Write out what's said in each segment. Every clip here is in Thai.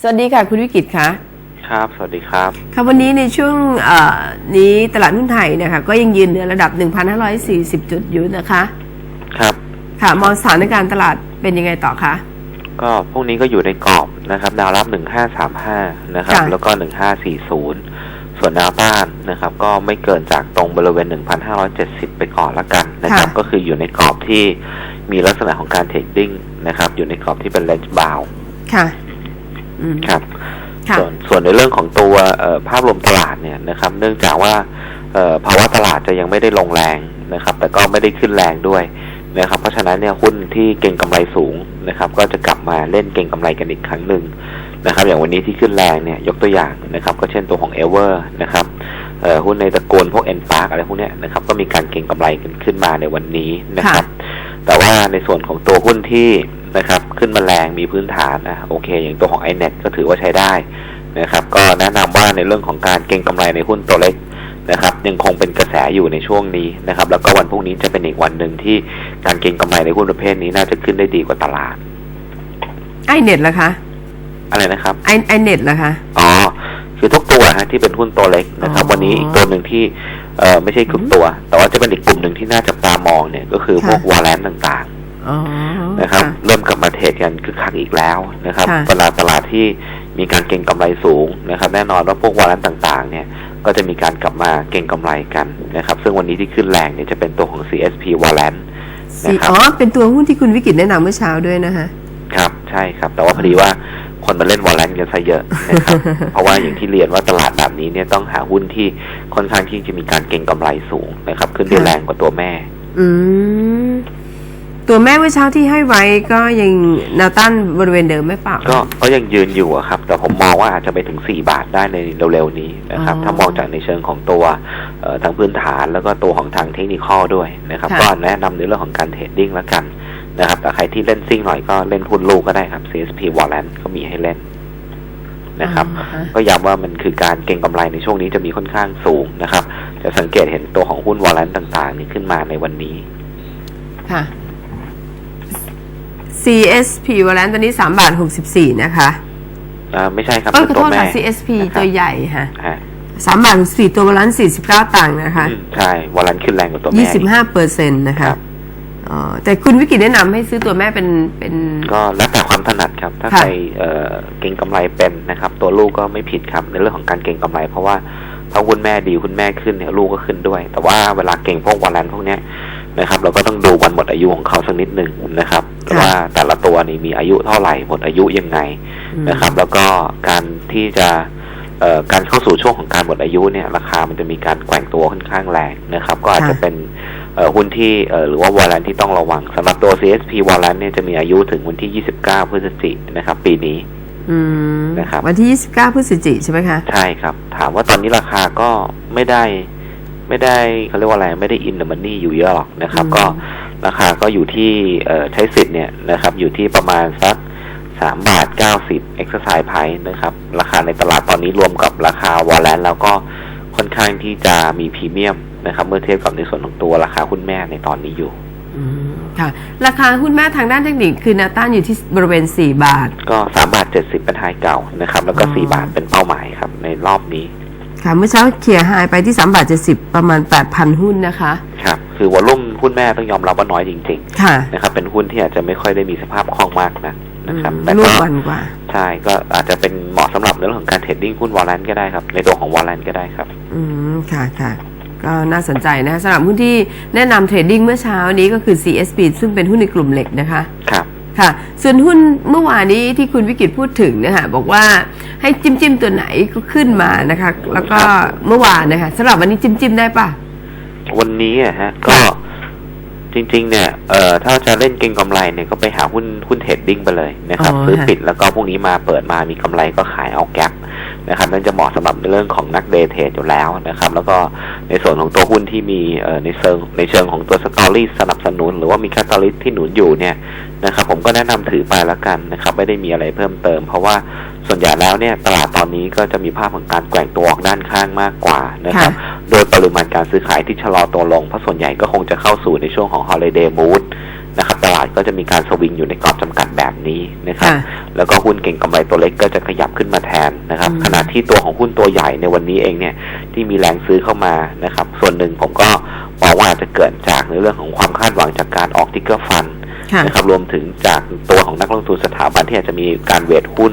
สวัสดีค่ะ คุณวิกิตค่ะครับ สวัสดีครับค่ะวันนี้ในช่วงเอ่อนี้ตลาดหุ้นไทยเนะคะก็ยังยืนเหนือระดับ 1,540 จุดอยู่นะคะ ครับ ค่ะมองสถานการณ์ตลาดเป็นยังไงต่อคะก็พวกนี้ก็อยู่ในกรอบนะครับแนวรับหนึ่งห้าสามห้านะครับค่ะแล้วก็หนึ่งห้าสี่ศูนย์ส่วนแนวต้านนะครับ ก็ไม่เกินจากตรงบริเวณหนึ่งพันห้าร้อยเจ็ดสิบไปก่อนละกันนะครับ ก็คืออยู่ในกรอบที่มีลักษณะของการเทรดดิ้งนะครับ อยู่ในกรอบที่เป็นเลนจ์บาวค่ะอืม ครับค่ะส่วนส่วนในเรื่องของตัวเอ่อภาพรวมตลาดเนี่ยนะครับ เนื่องจากว่าเอ่อภาวะตลาดจะยังไม่ได้ลงแรงนะครับ แต่ก็ไม่ได้ขึ้นแรงด้วยนะครับ เพราะฉะนั้นเนี่ยหุ้นที่เก่งกำไรสูงนะครับ ก็จะกลับมาเล่นเก่งกำไรกันอีกครั้งหนึ่งนะครับ อย่างวันนี้ที่ขึ้นแรงเนี่ยยกตัวอย่างนะครับ ก็เช่นตัวของเอเวอร์นะครับเอ่อหุ้นในตระกูลพวกเอ็นพาร์อะไรพวกเนี้ยนะครับก็มีการเก่งกำไรกันขึ้นมาในวันนี้นะครับ แต่ว่าในส่วนของตัวหุ้นที่นะครับ ขึ้นมาแรงมีพื้นฐานนะโอเค อย่างตัวของ iNet ก็ถือว่าใช้ได้นะครับ ก็แนะนำว่าในเรื่องของการเก็งกำไรในหุ้นตัวเล็กนะครับ ยังคงเป็นกระแสอยู่ในช่วงนี้นะครับ แล้วก็วันพรุ่งนี้จะเป็นอีกวันหนึ่งที่การเก็งกำไรในหุ้นประเภทนี้น่าจะขึ้นได้ดีกว่าตลาดไอเน็ตล่ะคะ อะไรนะครับไอไอเน็ตล่ะคะอ๋อคือทุกตัวฮะที่เป็นหุ้นตัวเล็กนะครับอ๋อวันนี้อีกตัวหนึ่งที่เอ่อไม่ใช่กลุ่มตัว แต่ว่าจะเป็นอีกกลุ่มหนึ่งที่น่าจับตามองเนี่ยก็คือพวกค่ะวอลเลนต่างๆอ๋อ นะครับค่ะเริ่มกลับมาเทรดกันคึกคักอีกแล้วนะครับค่ะตลาดตลาดที่มีการเก็งกำไรสูงนะครับ แน่นอนว่าพวกวาระต่างๆ เนี่ยก็จะมีการกลับมาเก็งกำไรกันนะครับ ซึ่งวันนี้ที่ขึ้นแรงเนี่ยจะเป็นตัวของ CSP w a l a n สีนะครับอ๋อเป็นตัวหุ้นที่คุณวิกิตแนะนำเมื่อเช้าด้วยนะคะครับใช่ครับ แต่ว่าพอดีว่าคนมาเล่นวอลเลนกันซะเยอะนะครับเพราะว่าอย่างที่เรียนว่าตลาดแบบนี้เนี่ยต้องหาหุ้นที่ค่อนข้างที่จะมีการเก็งกำไรสูงนะครับ ขึ้นได้ค่ะแรงกว่าตัวแม่ อืม ตัวแม่เมื่อเช้าที่ให้ไว้ก็ยังแนวต้านบริเวณเดิมไม่เปล่า ก็ก็ยังยืนอยู่อะครับ แต่ผมมองว่าอาจจะไปถึง 4 บาทได้ในเร็วๆนี้นะครับ อ๋อถ้ามองจากในเชิงของตัวเอ่อทางพื้นฐานแล้วก็ตัวของทางเทคนิคอลด้วยนะครับ ค่ะ ก็แนะนำในเรื่องของการเทรดดิ้งแล้วกันนะครับแต่ใครที่เล่นซิ่งหน่อยก็เล่นหุ้นลูกก็ได้ครับ CSP w a l l a n ก็มีให้เล่นนะครับอ่าฮะ ก็ย้ำว่ามันคือการเก็งกำไรในช่วงนี้จะมีค่อนข้างสูงนะครับ จะสังเกตเห็นตัวของหุ้นวอลเลนต่างๆนี่ขึ้นมาในวันนี้ ค่ะ CSP วันนั้นตอนนี้สามบาทหกสิบสี่นะคะอ่าไม่ใช่ครับเออขเป็อนโทตัวษแม่ค่ะ CSP นะครับตัวใหญ่ค่ะอ่าสามบาทหกสี่ตัววันนั้นสี่สิบเก้าตังค์นะคะอืมใช่วอลเลนขึ้นแรงกว่าตัวแม่ยี่สิบอีกห้าเปอร์เซ็นต์นะคคะรับอ๋อแต่คุณวิกิตแนะนำให้ซื้อตัวแม่เป็นเป็น ก็แล้วแต่ความถนัดครับ ถ้าค่ะใครเอ่อเก่งกำไรเป็นนะครับ ตัวลูกก็ไม่ผิดครับในเรื่องของการเก่งกำไร เพราะว่าถ้าหุ้นแม่ดีหุ้นแม่ขึ้นเนี่ยลูกก็ขึ้นด้วย แต่ว่าเวลาเก่งพวกวอลเลนพวกเนี้ย นะครับ เราก็ต้องดูวันหมดอายุของเขาสักนิดหนึ่งนะครับ ว่าแต่ละตัวนี่มีอายุเท่าไหร่หมดอายุยังไงอืมนะครับ แล้วก็การที่จะเอ่อการเข้าสู่ช่วงของการหมดอายุเนี่ยราคามันจะมีการแกว่งตัวค่อนข้างแรงนะครับ ก็อาจจะเป็นเอ่อหุ้นที่เอ่อหรือว่าวอลเลนที่ต้องระวังสำหรับตัว CSP วอลเลนเนี่ยจะมีอายุถึงวันที่ 29 พฤศจิกายนนะครับ ปีนี้อืมนะครับวันที่ 29 พฤศจิกใช่ไหมคะ ใช่ครับ ถามว่าตอนนี้ราคาก็ไม่ได้ ไม่ได้เขาเรียกว่าอะไรไม่ได้อินเดมันนี่อยู่เยอะหรอกนะครับอืมก็ราคาก็อยู่ที่เอ่อใช้สิทธิ์เนี่ยนะครับ อยู่ที่ประมาณสักสามบาทเก้าสิบเอ็กซ์ไซส์ไพนะครับ ราคาในตลาดตอนนี้รวมกับราคาวอลเลนแล้วก็ค่อนข้างที่จะมีพรีเมียมนะครับ เมื่อเทียบกับในส่วนของตัวราคาหุ้นแม่ในตอนนี้อยู่อืมค่ะ ราคาหุ้นแม่ทางด้านเทคนิคคือแนวต้านอยู่ที่บริเวณ 4 บาท ก็สามบาทเจ็ดสิบเป็นไฮเก่านะครับ แล้วก็อ๋อสี่บาทเป็นเป้าหมายครับ ในรอบนี้ ค่ะเมื่อเช้าเคลียร์ไฮไปที่3บาท70ประมาณ8,000หุ้นนะคะครับคือวอลลุ่มหุ้นแม่ต้องยอมรับว่าน้อยจริงค่ะๆนะครับเป็นหุ้นที่อาจจะไม่ค่อยได้มีสภาพคล่องมากนะนะครับอืมแต่รูก็ปวันกว่า ใช่ก็อาจจะเป็นเหมาะสำหรับในเรื่องของการเทรดดิ้งหุ้นวอลเลนก็ได้ครับ ในตัวของวอลเลนก็ได้ครับ อืมค่ะค่ะก็น่าสนใจนะคะสำหรับหุ้นที่แนะนำเทรดดิ้งเมื่อเช้านี้ก็คือ CSP ซึ่งเป็นหุ้นในกลุ่มเหล็กนะคะ ครับ ค่ะ ส่วนหุ้นเมื่อวานนี้ที่คุณวิกิตพูดถึงเนะคะบอกว่า ให้จิ้มจิ้มๆตัวไหนก็ขึ้นมานะคะ แล้วก็เมื่อวานนะคะสำหรับวันนี้จิ้มจิ้มๆได้ปะวันนี้อะฮะ ก็จริง ๆ เนี่ยเอ่อถ้าจะเล่นเก็งกำไรเนี่ยก็ไปหาหุ้นหุ้นเทรดดิ้งไปเลยนะครับอ๋อซื้อค่ะปิดแล้วก็พรุ่งนี้มาเปิดมามีกำไรก็ขายเอาแก๊ป นะครับนั่นจะเหมาะสำหรับในเรื่องของนักเดย์เทรดอยู่แล้วนะครับ แล้วก็ในส่วนของตัวหุ้นที่มีเอ่อในเชิงในเชิงของตัวสตอรี่สนับสนุน หรือว่ามีแคตตาลิสที่หนุนอยู่เนี่ยนะครับ ผมก็แนะนำถือไปแล้วกันนะครับ ไม่ได้มีอะไรเพิ่มเติม เพราะว่าส่วนใหญ่แล้วเนี่ยตลาดตอนนี้ก็จะมีภาพของการแกว่งตัวออกด้านข้างมากกว่านะครับ โดยปริมาณการซื้อขายที่ชะลอตัวลงเพราะส่วนใหญ่ก็คงจะเข้าสู่ในช่วงของ holiday mood นะครับตลาดก็จะมีการสวิงอยู่ในกรอบจำกัดแบบนี้นะครับค่ะแล้วก็หุ้นเก่งกำไรตัวเล็กก็จะขยับขึ้นมาแทนนะครับอืมขณะที่ตัวของหุ้นตัวใหญ่ในวันนี้เองเนี่ยที่มีแรงซื้อเข้ามานะครับส่วนหนึ่งผมก็มองว่าอาจจะเกิดจากในเรื่องของความคาดหวังจากการออกทิกเกอร์ฟันค่ะนะครับรวมถึงจากตัวของนักลงทุนสถาบันที่อาจจะมีการเวทหุ้น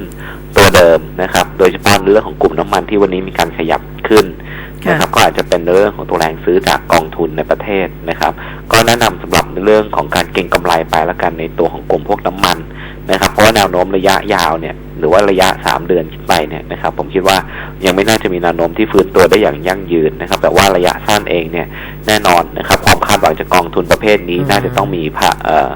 ตัวเดิมนะครับ โดยเฉพาะในเรื่องของกลุ่มน้ำมันที่วันนี้มีการขยับขึ้นค่ะนะครับก็อาจจะเป็นในเรื่องของตัวแรงซื้อจากกองทุนในประเทศนะครับ ก็แนะนำสำหรับ ในเรื่องของการเก็งกำไรไปแล้วกันในตัวของกลุ่มพวกน้ำมันนะครับ เพราะว่าแนวโน้มระยะยาวเนี่ยหรือว่าระยะ 3 เดือนขึ้นไปเนี่ยนะครับ ผมคิดว่ายังไม่น่าจะมีแนวโน้มที่ฟื้นตัวได้อย่างยั่งยืนนะครับ แต่ว่าระยะสั้นเองเนี่ยแน่นอนนะครับความคาดหวังจากกองทุนประเภทนี้อืมน่าจะต้องมีพะเอ่อ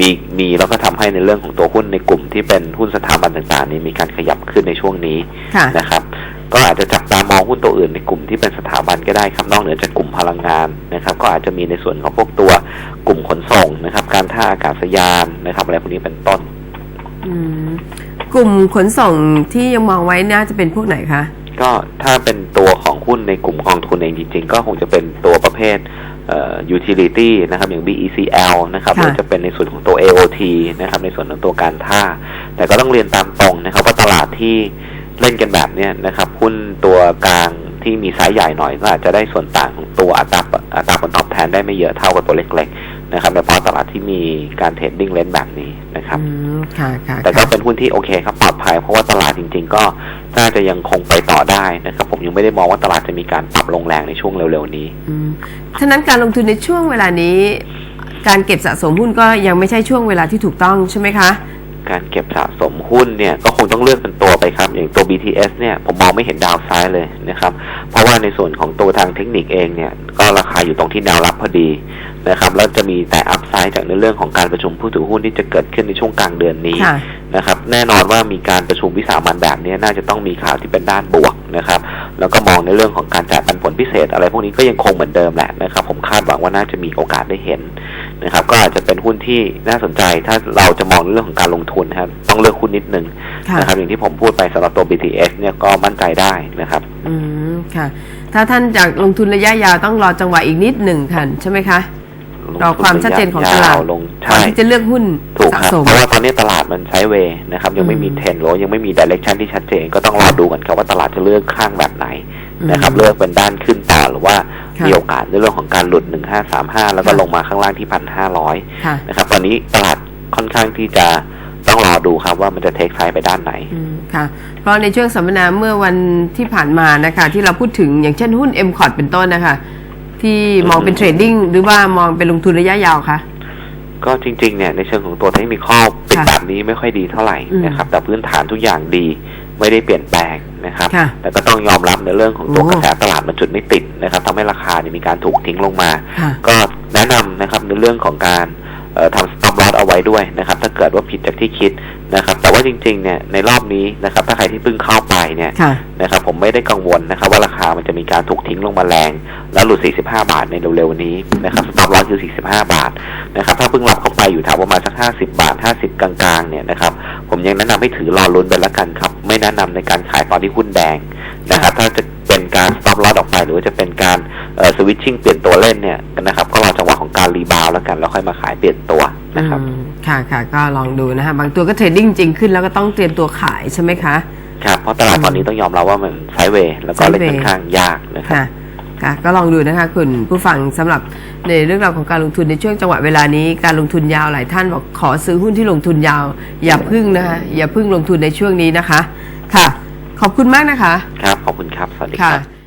มีมีแล้วก็ทำให้ในเรื่องของตัวหุ้นในกลุ่มที่เป็นหุ้นสถาบันต่างๆนี้มีการขยับขึ้นในช่วงนี้ค่ะนะครับก็อาจจะจับตามองหุ้นตัวอื่นในกลุ่มที่เป็นสถาบันก็ได้ครับนอกเหนือจากกลุ่มพลังงานนะครับ ก็อาจจะมีในส่วนของพวกตัว กลุ่มขนส่งนะครับ การท่าอากาศยานนะครับอะไรพวกนี้เป็นต้นอืมกลุ่มขนส่งที่ยังมองไว้น่าจะเป็นพวกไหนคะ ก็ถ้าเป็นตัวของหุ้นในกลุ่มกองทุนเองจริงๆ ก็คงจะเป็นตัวประเภทเอ่อ utility นะครับอย่าง BECL นะครับหค่ะรือจะเป็นในส่วนของตัว AOT นะครับในส่วนของตัวการท่า แต่ก็ต้องเรียนตามตรงนะครับว่าตลาดที่เล่นกันแบบเนี้ยนะครับหุ้นตัวกลาง ที่มีไซส์ใหญ่หน่อยก็อาจจะได้ส่วนต่างของตัวอัตราอัตราผลตอบแทนได้ไม่เยอะเท่ากับตัวเล็กๆนะครับโดยเฉพาะตลาดที่มีการเทรดดิ้งเล่นแบบนี้นะครับอืมค่ะค่ะแต่ก็ค่ะเป็นหุ้นที่โอเคครับปลอดภัยเพราะว่าตลาดจริง ๆ ก็น่าจะยังคงไปต่อได้นะครับ ผมยังไม่ได้มองว่าตลาดจะมีการปรับลงแรงในช่วงเร็วๆนี้อืมฉะนั้นการลงทุนในช่วงเวลานี้ การเก็บสะสมหุ้นก็ยังไม่ใช่ช่วงเวลาที่ถูกต้องใช่ไหมคะ การเก็บสะสมหุ้นเนี่ยก็คงต้องเลือกเป็นตัวไปครับ อย่างตัว BTS เนี่ยผมมองไม่เห็นดาวไซด์เลยนะครับ เพราะว่าในส่วนของตัวทางเทคนิคเองเนี่ยก็ราคาอยู่ตรงที่แนวรับพอดีนะครับแล้วจะมีแต่อัพไซด์จากในเรื่องของการประชุมผู้ถือหุ้นที่จะเกิดขึ้นในช่วงกลางเดือนนี้ค่ะนะครับแน่นอนว่ามีการประชุมวิสามันแบบนี้น่าจะต้องมีข่าวที่เป็นด้านบวกนะครับแล้วก็มองในเรื่องของการจ่ายปันผลพิเศษ อะไรพวกนี้ก็ยังคงเหมือนเดิมแหละนะครับผมคาดหวังว่าน่าจะมีโอกาสได้เห็น นะครับ ก็อาจจะเป็นหุ้นที่น่าสนใจ ถ้าเราจะมองในเรื่องของการลงทุนนะครับ ต้องเลือกหุ้นนิดนึงค่ะนะครับ อย่างที่ผมพูดไปสำหรับตัว BTS เนี่ยก็มั่นใจได้นะครับ อืมค่ะ ถ้าท่านอยากลงทุนระยะยาวต้องรอจังหวะอีกนิดหนึ่งค่ะใช่ไหมคะรอความชัดเจนของตลาดยวลงก่อนใช่ที่จะเลือกหุ้นถูกสะครับสมเพราะว่าตอนนี้ตลาดมันใช้เวย์นะครับ ยังไม่มีอืมเทรนด์หรือว่ายังไม่มีดิเรกชันที่ชัดเจนก็ต้องรอดูกันครับว่าตลาดจะเลือกข้างแบบไหนนะครับอืมเลือกเป็นด้านขึ้นต่อหรือว่าค่ะ มีโอกาสในเรื่องของการหลุด 1535 แล้วก็ค่ะลงมาข้างล่างที่ 1,500ค่ะนะครับ ตอนนี้ตลาดค่อนข้างที่จะต้องรอดูครับว่ามันจะเทคไซด์ไปด้านไหนอืมค่ะ เพราะในช่วงสัมมนาเมื่อวันที่ผ่านมานะคะ ที่เราพูดถึงอย่างเช่นหุ้น m c o t เป็นต้นนะคะ ที่มองเป็นเทรดดิ้งหรือว่ามองเป็นลงทุนระยะยาวคะก็จริงๆเนี่ยในเชิงของตัวเทคนิคอลเป็นค่ะแบบนี้ไม่ค่อยดีเท่าไหร่อืมนะครับ แต่พื้นฐานทุกอย่างดีไม่ได้เปลี่ยนแปลง นะครับค่ะแต่ก็ต้องยอมรับในเรื่องของตัวโอ้กระแสตลาดมันจุดไม่ติดนะครับทำให้ราคาเนี่ยมีการถูกทิ้งลงมาค่ะก็แนะนำนะครับในเรื่องของการเอ่อทำสต็อปลอสเอาไว้ด้วยนะครับ ถ้าเกิดว่าผิดจากที่คิด นะครับ แต่ว่าจริงๆเนี่ยในรอบนี้นะครับถ้าใครที่เพิ่งเข้าไปเนี่ยค่ะนะครับผมไม่ได้กังวลนะครับ ว่าราคามันจะมีการถูกทิ้งลงมาแรง แล้วหลุด 45 บาทในเร็วๆนี้นะครับสต็อปลอสคือ 45 บาทนะครับถ้าเพิ่งรับเข้าไปอยู่แถวประมาณสัก 50 บาท 50 กลางๆเนี่ยนะครับผมยังแนะนำให้ถือรอลุ้นไปละกันครับ ไม่แนะนำในการขายตอนที่หุ้นแดงนะครับถ้าจะ เป็นการ stop loss ออกไป หรือว่าจะเป็นการเอ่อ switching เปลี่ยนตัวเล่นเนี่ยนะครับ ก็รอจังหวะของการรีบาวแล้วกันแล้วค่อยมาขายเปลี่ยนตัวนะครับอืมค่ะค่ะก็ลองดูนะคะบางตัวก็เทรดดิ้งจริงขึ้นแล้วก็ต้องเตรียมตัวขายใช่ไหมคะครับเพราะตลาดตอนนี้ต้องยอมรับว่ามันไซด์เวย์แล้วก็เล่น Sideway ค่อนข้างยากนะครับค่ะค่ะก็ลองดูนะคะคุณผู้ฟังสำหรับในเรื่องราวของการลงทุนในช่วงจังหวะเวลานี้การลงทุนยาวหลายท่านบอกขอซื้อหุ้นที่ลงทุนยาว อย่าพึ่งนะคะอย่าพึ่งลงทุนในช่วงนี้นะคะ ค่ะ ขอบคุณมากนะคะ ครับ ขอบคุณครับ สวัสดีคค่ะรับ